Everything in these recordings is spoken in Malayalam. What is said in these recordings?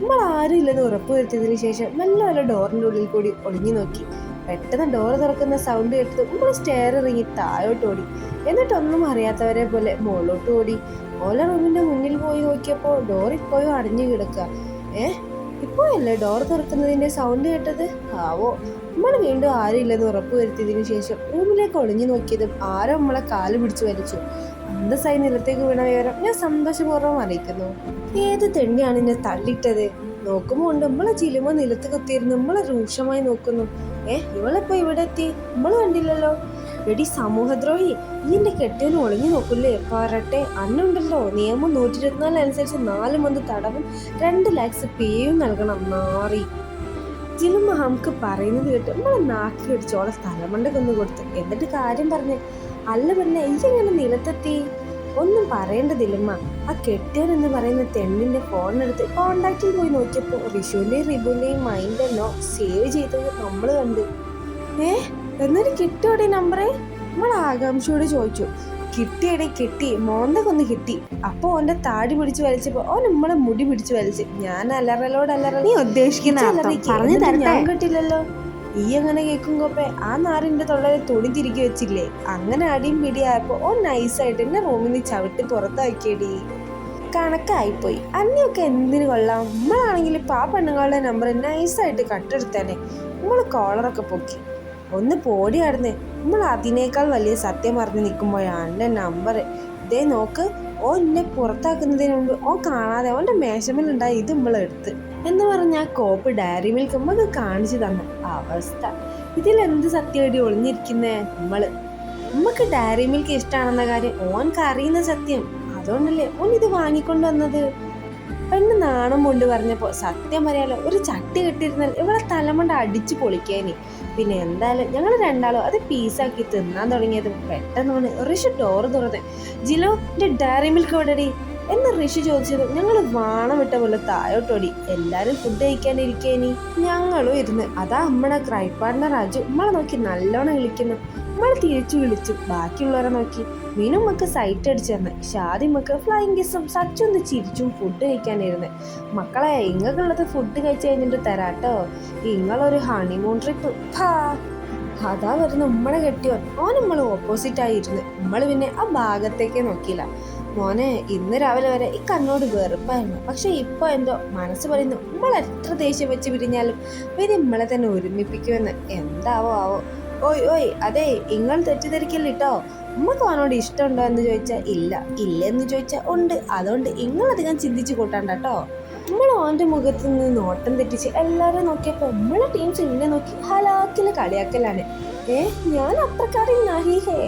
നമ്മൾ ആരും ഇല്ലെന്ന് ഉറപ്പ് വരുത്തിയതിനു ശേഷം മെല്ലെ വല്ല ഡോറിന്റെ ഉള്ളിൽ കൂടി ഒളിഞ്ഞു നോക്കി. പെട്ടെന്ന് ഡോർ തുറക്കുന്ന സൗണ്ട് കേട്ടത് നമ്മൾ സ്റ്റെയർ ഇറങ്ങി താഴോട്ട് ഓടി. എന്നിട്ടൊന്നും അറിയാത്തവരെ പോലെ മുകളിലോട്ട് ഓടി. ഓല റൂമിന്റെ മുന്നിൽ പോയി നോക്കിയപ്പോൾ ഡോർ ഇപ്പോഴും അടഞ്ഞു കിടക്കുക. ഏഹ് ഇപ്പോഴല്ലേ ഡോർ തുറക്കുന്നതിന്റെ സൗണ്ട് കേട്ടത്? ആവോ. നമ്മൾ വീണ്ടും ആരും ഇല്ലെന്ന് ഉറപ്പ് വരുത്തിയതിനു ശേഷം റൂമിലേക്ക് ഒളിഞ്ഞു നോക്കിയതും ആരോ നമ്മളെ കാൽ പിടിച്ചു വലിച്ചു. അന്തസ്സായി നിലത്തേക്ക് വീണ വിവരം ഞാൻ സന്തോഷപൂർവം അറിയിക്കുന്നു. ഏത് തെണ്ടിയാണ് എന്നെ തള്ളിയിട്ടത്? നോക്കുമ്പോൾ ഉണ്ട് നമ്മളെ ചിലുമ നിലത്ത് കുത്തിയിരുന്നു നമ്മളെ രൂക്ഷമായി നോക്കുന്നു. ഏ ഇവളിപ്പോ ഇവിടെ എത്തി? നമ്മൾ കണ്ടില്ലല്ലോ. എടി സമൂഹദ്രോഹി ഈ എന്റെ കെട്ടിയവന് ഒളിഞ്ഞു നോക്കില്ലേ പറട്ടെ അന്നുണ്ടല്ലോ. നിയമം നൂറ്റി ഇരുപത്തിനാല് അനുസരിച്ച് നാല് മന്ത് തടവും രണ്ട് ലാക്സ് പേയും നൽകണം. നാറി. ജിലുമ്മ നമുക്ക് പറയുന്നത് കേട്ട് നമ്മളെ നാക്കി അടിച്ചോളെ തലമണ്ടക്കൊന്ന് കൊടുത്ത് എന്നിട്ട് കാര്യം പറഞ്ഞ് അല്ല പിന്നെ ഇങ്ങനെ നിലത്തെത്തി? ഒന്നും പറയേണ്ടതില്ലമ്മ. ആ കെട്ടിയൻ എന്ന് പറയുന്ന തെണ്ണിന്റെ ഫോണെടുത്ത് കോണ്ടാക്റ്റിൽ പോയി നോക്കിയപ്പോൾ റിഷുവിന്റെയും റിബുവിന്റെയും മൈൻഡെന്നോ സേവ് ചെയ്തത് നമ്മൾ കണ്ട്. ഏ? എന്നിട്ട് കിട്ടിയോടെ നമ്പറേ നമ്മൾ ആകാംക്ഷയോട് ചോദിച്ചു. കിട്ടിയടെ കിട്ടി. മോന്തക്കൊന്ന് കിട്ടി. അപ്പൊ ഓന്റെ താടി പിടിച്ച് വലിച്ചപ്പോ ഓൻ നമ്മളെ മുടി പിടിച്ച് വലിച്ച്. ഞാൻ അലറലോട് അലറ നീ ഉദ്ദേശിക്കുന്ന ഞാൻ കേട്ടില്ലല്ലോ. ഈ അങ്ങനെ കേൾക്കുമ്പോപ്പെ ആ നാറിന്റെ തൊള്ളയിൽ തുണി തിരികെ വെച്ചില്ലേ? അങ്ങനെ അടിയും പിടിയായപ്പോ ഓൻ നൈസായിട്ട് എന്നെ റൂമിൽ നിന്ന് ചവിട്ടി പുറത്താക്കിയടി. കണക്കായിപ്പോയി. അന്നെയൊക്കെ എന്തിനു കൊള്ളാം? നമ്മളാണെങ്കിൽ ഇപ്പൊ ആ പെണ്ണുങ്ങളുടെ നമ്പർ നൈസായിട്ട് കട്ടെടുത്തേനെ നമ്മൾ കോളറൊക്കെ പൊക്കി. ഒന്ന് പോടി ആടുന്നേ നമ്മൾ അതിനേക്കാൾ വലിയ സത്യം പറഞ്ഞ് നിൽക്കുമ്പോഴാണ് എന്റെ നമ്പർ ഇതേ നോക്ക് ഓ എന്നെ പുറത്താക്കുന്നതിന് മുമ്പ് ഓ കാണാതെ ഓന്റെ മേശമേലുണ്ടായി ഇത് നമ്മൾ എടുത്ത്. എന്ന് പറഞ്ഞ ആ കോപ്പ് ഡയറി മിൽക്ക് നമുക്ക് കാണിച്ചു തന്നു. അവസ്ഥ. ഇതിലെന്ത് സത്യമായിട്ട് ഒളിഞ്ഞിരിക്കുന്നേ നമ്മൾ നമുക്ക് ഡയറി മിൽക്ക് ഇഷ്ടമാണെന്ന കാര്യം ഓൻക്ക് അറിയുന്ന സത്യം. അതുകൊണ്ടല്ലേ ഓൻ ഇത് വാങ്ങിക്കൊണ്ട് വന്നത്? പെണ്ണ് നാണം കൊണ്ട് പറഞ്ഞപ്പോൾ സത്യം പറയാലോ ഒരു ചട്ടി കെട്ടിയിരുന്നാൽ ഇവിടെ തലമുണ്ട അടിച്ച് പൊളിക്കാനി. പിന്നെ എന്തായാലും ഞങ്ങൾ രണ്ടാളും അത് പീസാക്കി തിന്നാൻ തുടങ്ങിയത് പെട്ടെന്നാണ് ഋഷി ഡോറ് തുറന്ന്. ജിലോ എന്റെ ഡയറി മിൽക്ക് എവിടെടി? എന്ന് ഋഷി ചോദിച്ചത്? ഞങ്ങൾ വാണമിട്ട പോലെ താഴോട്ടോടി. എല്ലാരും ഫുഡ് കഴിക്കാനിരിക്കേനി ഞങ്ങളും ഇരുന്ന്. അതാ അമ്മടെ ക്രൈ പാർട്ണർ രാജു. നമ്മളെ നോക്കി നല്ലോണം വിളിക്കുന്നു. നമ്മൾ തിരിച്ചു വിളിച്ചു. ബാക്കിയുള്ളവരെ നോക്കി. മീനുമ്മക്ക് സൈറ്റ് അടിച്ചിരുന്ന് ഷാദി ഷാദിമ്മക്ക് ഫ്ലൈങ് കിസും സച്ചൊന്ന് ചിരിച്ചും ഫുഡ് കഴിക്കാനിരുന്ന് മക്കളെ ഇങ്ങക്കുള്ളത് ഫുഡ് കഴിച്ചു കഴിഞ്ഞിട്ട് തരാട്ടോ. ഇങ്ങളൊരു ഹണിമൂൺ ട്രിപ്പ് അതാ വരുന്ന ഉമ്മളെ കെട്ടിയോ ഓൻ നമ്മൾ ഓപ്പോസിറ്റ് ആയിരുന്നു നമ്മൾ പിന്നെ ആ ഭാഗത്തേക്ക് നോക്കിയില്ല. മോനെ ഇന്ന് രാവിലെ വരെ ഈ കണ്ണോട് വെറുപ്പായിരുന്നു. പക്ഷെ ഇപ്പൊ എന്തോ മനസ്സ് പറയുന്നു നമ്മൾ എത്ര ദേഷ്യം വെച്ച് പിരിഞ്ഞാലും പിന്നെ നമ്മളെ തന്നെ ഒരുമിപ്പിക്കുമെന്ന്. എന്താവോ ആവോ. ഓയ് ഓയ് അതെ നിങ്ങൾ തെറ്റിദ്ധരിക്കല്ലിട്ടോ നമുക്ക് അവനോട് ഇഷ്ടമുണ്ടോ എന്ന് ചോദിച്ചാൽ ഇല്ല ഇല്ലെന്ന് ചോദിച്ചാൽ ഉണ്ട്. അതുകൊണ്ട് നിങ്ങളധികം ചിന്തിച്ചു കൂട്ടണ്ട കേട്ടോ നമ്മൾ ഓന്റെ മുഖത്ത് നിന്ന് നോട്ടം തെറ്റിച്ച് എല്ലാവരും നോക്കിയപ്പോൾ നമ്മളെ ടീംസ് ചെയ്യുന്ന നോക്കി ഹലാക്കിൽ കളിയാക്കലാണ്. ഏ ഞാൻ അത്രക്കാരി നഹിഹേ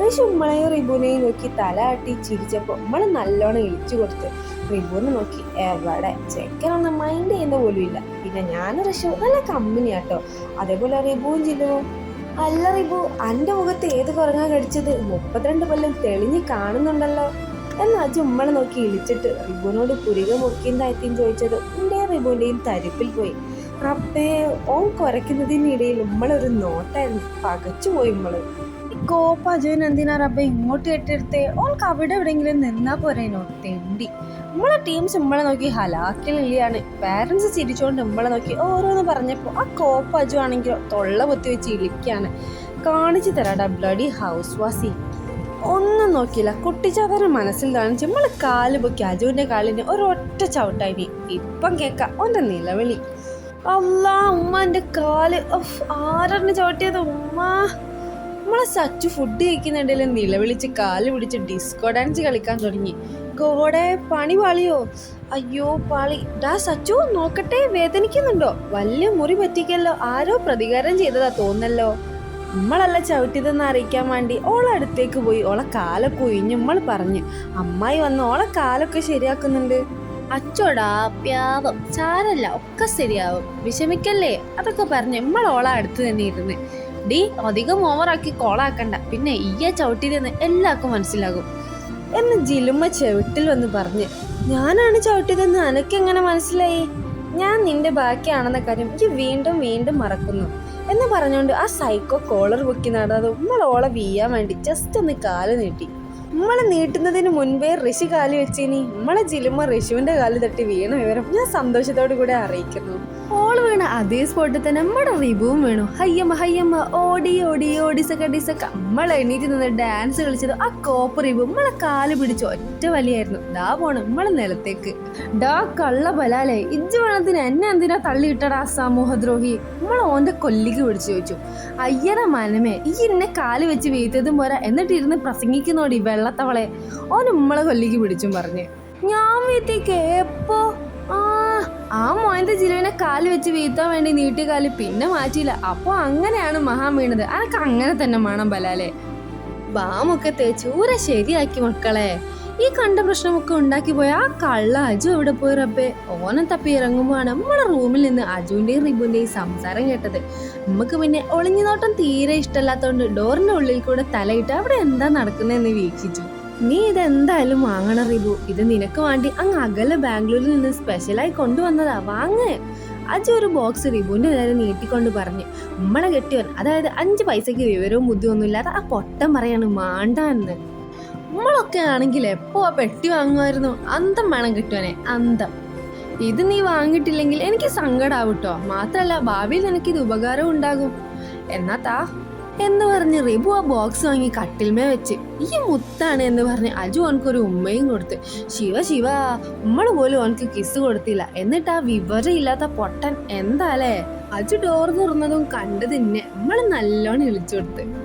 ഋഷി ഉമ്മളെയും റിബുനെയും നോക്കി തല ആട്ടി ചിരിച്ചപ്പോൾ നമ്മൾ നല്ലോണം ഇളിച്ചു കൊടുത്തു. റിബുനെ നോക്കി എവിടെ? ചെക്കനൊന്നും മൈൻഡ് ചെയ്യുന്ന പോലും ഇല്ല. പിന്നെ ഞാൻ ഋഷു നല്ല കമ്പനി ആട്ടോ അതേപോലെ റിബുവും ചില്ലുവും അല്ല റിബു അന്റെ മുഖത്ത് ഏത് കുറങ്ങാൻ കടിച്ചത്? മുപ്പത്തിരണ്ട് കൊല്ലം തെളിഞ്ഞ് കാണുന്നുണ്ടല്ലോ. എന്ന് അജ് ഉമ്മളെ നോക്കി ഇളിച്ചിട്ട് റിബുനോട് പുരിക താഴ്ത്തിയും ചോദിച്ചത്? എന്റെ റിബുവിന്റെയും തരിപ്പിൽ പോയി. റബ്ബേ ഓൻ കുരയ്ക്കുന്നതിനിടയിൽ ഉമ്മളൊരു നോട്ടായിരുന്നു. പകച്ചു പോയി ഉമ്മൾ. കോപ്പ അജയൻ എന്തിനാ റബ്ബെ ഇങ്ങോട്ട് കെട്ടിയെടുത്തേ. ഓൾക്ക് അവിടെ എവിടെയെങ്കിലും നിന്നാ പോരേനോ തെണ്ടി. നമ്മളെ ടീം നമ്മളെ നോക്കി ഹലാക്കിലില്ലാണ് പാരൻസ് ചിരിച്ചോണ്ട് നമ്മളെ നോക്കി ഓരോന്ന് പറഞ്ഞപ്പോൾ ആ കോപ്പ അജു ആണെങ്കിലോ തൊള്ള പൊത്തി വെച്ച് ഇളിക്കാണ്. കാണിച്ചു തരാടാ ബ്ലഡി ഹൗസ് വാസി. ഒന്നും നോക്കിയില്ല. കുട്ടിച്ചാതന മനസ്സിൽ കാണിച്ച് നമ്മൾ കാൽ പൊക്കി അജുവിന്റെ കാലിന് ഒരൊറ്റ ചവിട്ടായി ഇപ്പം കേക്കാം ഓന്റെ നിലവിളി. അല്ല ഉമ്മ എന്റെ കാൽ ആരാണ് ചവിട്ടിയത് ഉമ്മ. നമ്മളെ സച്ചു ഫുഡ് കഴിക്കുന്നുണ്ടെങ്കിൽ നിലവിളിച്ച് കാൽ പിടിച്ച് ഡിസ്കോ ഡാൻസ് കളിക്കാൻ തുടങ്ങി. ഗോടെ പണി പാളിയോ? അയ്യോ പാളി. ഡാ സച്ചു നോക്കട്ടെ വേദനിക്കുന്നുണ്ടോ? വലിയ മുറി പറ്റിക്കല്ലോ. ആരോ പ്രതികാരം ചെയ്തതാ തോന്നല്ലോ. നമ്മളല്ല ചവിട്ടിയതെന്ന് അറിയിക്കാൻ വേണ്ടി ഓളെ അടുത്തേക്ക് പോയി. ഓളെ കാലൊക്കെ ഒഴിഞ്ഞ് നമ്മൾ പറഞ്ഞു. അമ്മായി വന്ന് ഓളെ കാലൊക്കെ ശരിയാക്കുന്നുണ്ട്. അച്ചോടാ പ്യാവം ചാരല്ല ഒക്കെ ശരിയാവും. വിഷമിക്കല്ലേ? അതൊക്കെ പറഞ്ഞ് നമ്മൾ ഓളെ അടുത്ത് തന്നെ ഇരുന്ന് ഡി അധികം ഓവറാക്കി കോളാക്കണ്ട പിന്നെ ഈയ ചവിട്ടിയതെന്ന് എല്ലാവർക്കും മനസ്സിലാകും. എന്ന് ജിലുമ്മ ചെവിട്ടിൽ വന്ന് പറഞ്ഞ് ഞാനാണ് ചവിട്ടിയതെന്ന് അനക്കെങ്ങനെ മനസ്സിലായി? ഞാൻ നിന്റെ ബാക്കിയാണെന്ന കാര്യം എനിക്ക് വീണ്ടും വീണ്ടും മറക്കുന്നു. എന്ന് പറഞ്ഞുകൊണ്ട് ആ സൈക്കോ കോളർ പൊക്കി നടന്നത് ഉമ്മളോളെ വീയാൻ വേണ്ടി ജസ്റ്റ് ഒന്ന് കാൽ നീട്ടി. ഉമ്മളെ നീട്ടുന്നതിന് മുൻപേ ഋഷി കാലി വെച്ചിനി. ഉമ്മളെ ജിലുമ്മ ഋഷുവിന്റെ കാൽ തട്ടി വീണ വിവരം ഞാൻ സന്തോഷത്തോടു കൂടെ അറിയിക്കുന്നു. ഓൾ വീണ അതേ സ്പോട്ടിൽ തന്നെ നമ്മുടെ റിബുവും വീണു. ഹയ്യമ്മ ഹയ്യമ്മ ഓടി ഓടി ഓടിസക്ക ഡിസക്ക നമ്മൾ എണീറ്റ് നിന്ന് ഡാൻസ് കളിച്ചത് ആ കോപ്പ് റിബു നമ്മളെ കാൽ പിടിച്ച് ഒറ്റ വലിയായിരുന്നു. ദാ പോണം നമ്മളെ നിലത്തേക്ക്. ഡാ കള്ള ബലാലേ ഇജ്ജ് വേണത്തിന് എന്നെ എന്തിനാ തള്ളിയിട്ടടാ സമൂഹദ്രോഹി? നമ്മൾ ഓന്റെ കൊല്ലിക്ക് പിടിച്ചു ചോദിച്ചു. അയ്യട മനമേ ഈ എന്നെ കാൽ വെച്ച് വീഴ്ത്തതും പോരാ. എന്നിട്ട് ഇരുന്ന് പ്രസംഗിക്കുന്നോടി വെള്ളത്തവളെ. ഓൻ നമ്മളെ കൊല്ലിക്ക് പിടിച്ചും പറഞ്ഞു. ഞാൻ വീത്തേക്ക് എപ്പോ ആ മോന്റെ ജിലുവിനെ കാൽ വെച്ച് വീഴ്ത്താൻ വേണ്ടി നീട്ടിയ കാൽ പിന്നെ മാറ്റിയില്ല. അപ്പൊ അങ്ങനെയാണ് മഹാൻ വീണത്. അതൊക്കെ അങ്ങനെ തന്നെ വേണം ബലാലെ. ബാമൊക്കെ തേച്ചൂര ശരിയാക്കി മക്കളെ. ഈ കണ്ട പ്രശ്നമൊക്കെ ഉണ്ടാക്കി പോയ ആ കള്ള അജു എവിടെ പോയി റബ്ബേ? ഓനെ തപ്പി ഇറങ്ങുമ്പോഴാണ് നമ്മുടെ റൂമിൽ നിന്ന് അജുവിന്റെയും റിബുന്റെയും സംസാരം കേട്ടത്. നമുക്ക് പിന്നെ ഒളിഞ്ഞു നോട്ടം തീരെ ഇഷ്ടമല്ലാത്തതുകൊണ്ട് ഡോറിന്റെ ഉള്ളിൽ കൂടെ തലയിട്ട് അവിടെ എന്താ നടക്കുന്നതെന്ന് വീക്ഷിച്ചു. നീ ഇതെന്തായാലും വാങ്ങണ റിബു. ഇത് നിനക്ക് വേണ്ടി അങ്ങ് അകലെ ബാംഗ്ലൂരിൽ നിന്ന് സ്പെഷ്യലായി കൊണ്ടുവന്നതാ. വാങ്ങ്. അജു ഒരു ബോക്സ് റിബുവിന്റെ നേരെ നീട്ടിക്കൊണ്ട് പറഞ്ഞു. നമ്മളെ കെട്ടിയവൻ അതായത് അഞ്ച് പൈസയ്ക്ക് വിവരവും ബുദ്ധിയൊന്നും ഇല്ലാതെ ആ പൊട്ടം പറയാണ് മാണ്ട എന്ന് നമ്മളൊക്കെ ആണെങ്കിൽ എപ്പോ ആ പെട്ടി വാങ്ങുമായിരുന്നു? അന്തം വേണം കിട്ടുവനെ അന്തം. ഇത് നീ വാങ്ങിട്ടില്ലെങ്കിൽ എനിക്ക് സങ്കടാവൂട്ടോ. മാത്രല്ല ഭാവിയിൽ എനിക്കിത് ഉപകാരം ഉണ്ടാകും. എന്നാ താ. എന്ന് പറഞ്ഞ് റിബു ആ ബോക്സ് വാങ്ങി കട്ടിൽമേ വെച്ച്. ഈ മുത്താണ് എന്ന് പറഞ്ഞ് അജു ഓനക്കൊരു ഉമ്മയും കൊടുത്ത്. ശിവ ശിവ ഉമ്മൾ പോലും ഓനക്ക് കിസ് കൊടുത്തില്ല. എന്നിട്ട് ആ വിവരമില്ലാത്ത പൊട്ടൻ എന്താ അല്ലേ? അജു ഡോർ തുറന്നതും കണ്ടതിന്നെ നമ്മൾ നല്ലോണം ഇളിച്ചു കൊടുത്ത്.